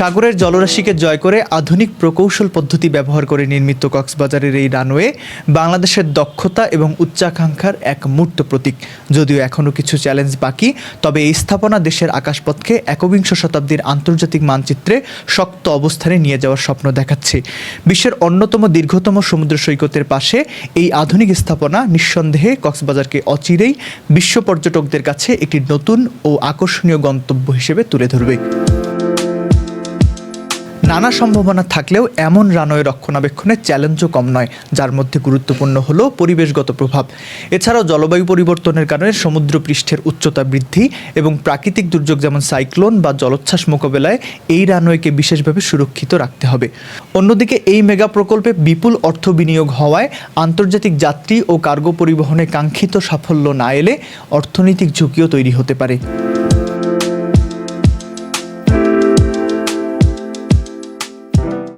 সাগরের জলরাশিকে জয় করে আধুনিক প্রকৌশল পদ্ধতি ব্যবহার করে নির্মিত কক্সবাজারের এই রানওয়ে বাংলাদেশের দক্ষতা এবং উচ্চাকাঙ্ক্ষার এক মূর্ত প্রতীক। যদিও এখনও কিছু চ্যালেঞ্জ বাকি, তবে এই স্থাপনা দেশের আকাশপথকে একবিংশ শতাব্দীর আন্তর্জাতিক মানচিত্রে শক্ত অবস্থানে নিয়ে যাওয়ার স্বপ্ন দেখাচ্ছে। বিশ্বের অন্যতম দীর্ঘতম সমুদ্র সৈকতের পাশে এই আধুনিক স্থাপনা নিঃসন্দেহে কক্সবাজারকে অচিরেই বিশ্ব পর্যটকদের কাছে একটি নতুন ও আকর্ষণীয় গন্তব্য হিসেবে তুলে ধরবে। নানা সম্ভাবনা থাকলেও এমন রানওয়ে রক্ষণাবেক্ষণের চ্যালেঞ্জও কম নয়, যার মধ্যে গুরুত্বপূর্ণ হলো পরিবেশগত প্রভাব। এছাড়াও জলবায়ু পরিবর্তনের কারণে সমুদ্র পৃষ্ঠের উচ্চতা বৃদ্ধি এবং প্রাকৃতিক দুর্যোগ যেমন সাইক্লোন বা জলোচ্ছ্বাস মোকাবেলায় এই রানওয়েকে বিশেষভাবে সুরক্ষিত রাখতে হবে। অন্যদিকে এই মেগা প্রকল্পে বিপুল অর্থ বিনিয়োগ হওয়ায় আন্তর্জাতিক যাত্রী ও কার্গো পরিবহনে কাঙ্ক্ষিত সাফল্য না এলে অর্থনৈতিক ঝুঁকিও তৈরি হতে পারে।